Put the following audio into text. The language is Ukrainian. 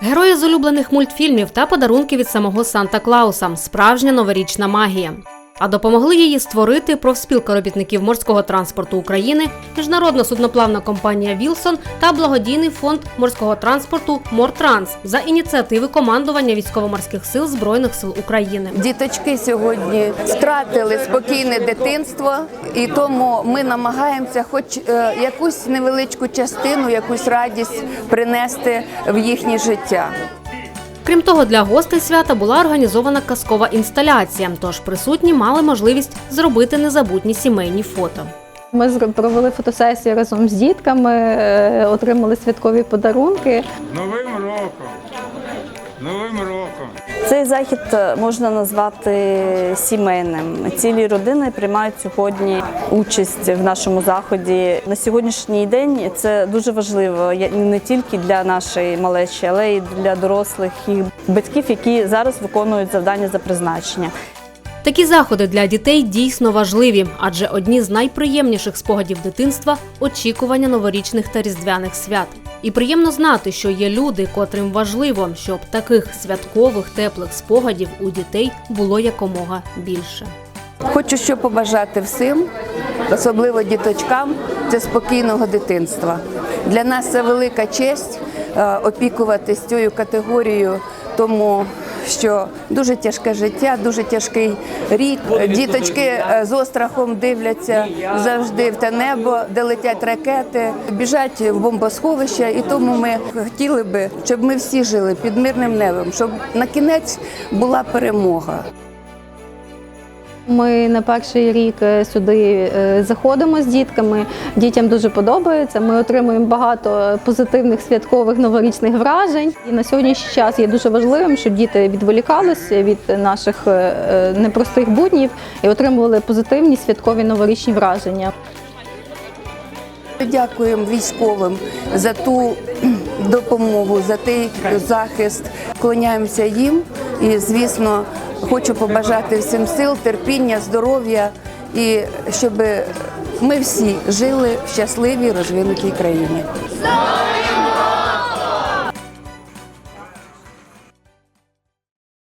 Герої з улюблених мультфільмів та подарунки від самого Санта Клауса справжня новорічна магія. А допомогли її створити профспілка робітників морського транспорту України, міжнародна судноплавна компанія Вілсон та благодійний фонд морського транспорту Мортранс за ініціативи командування військово-морських сил Збройних сил України. Діточки сьогодні втратили спокійне дитинство, і тому ми намагаємося, хоч е, якусь невеличку частину, якусь радість принести в їхнє життя. Крім того, для гостей свята була організована казкова інсталяція, тож присутні мали можливість зробити незабутні сімейні фото. Ми провели фотосесію разом з дітками, е, отримали святкові подарунки. Новим роком! Новим роком! Цей захід е, можна назвати сімейним. Цілі родини приймають сьогодні участь в нашому заході. На сьогоднішній день це дуже важливо не тільки для нашої малечі, але й для дорослих і батьків, які зараз виконують завдання за призначення. Такі заходи для дітей дійсно важливі, адже одні з найприємніших спогадів дитинства очікування новорічних та різдвяних свят. І приємно знати, що є люди, котрим важливо, щоб таких святкових теплих спогадів у дітей було якомога більше. Хочу що побажати всім, особливо діточкам, це спокійного дитинства. Для нас це велика честь е, опікуватись цією категорією, тому що дуже тяжке життя, дуже тяжкий рік. Діточки е, з острахом дивляться завжди в те небо, де летять ракети, біжать в бомбосховища, і тому ми хотіли би, щоб ми всі жили під мирним небом, щоб на кінець була перемога. Ми на перший рік е, сюди е, заходимо з дітками. Дітям дуже подобається. Ми отримуємо багато позитивних святкових новорічних вражень. І на сьогоднішній час є дуже важливим, щоб діти відволікалися від наших е, непростих буднів і отримували позитивні святкові новорічні враження. Дякуємо військовим за ту допомогу, за той захист. Клоняємося їм. І, звісно, хочу побажати всім сил, терпіння, здоров'я і щоб ми всі жили в щасливій розвинутій країні.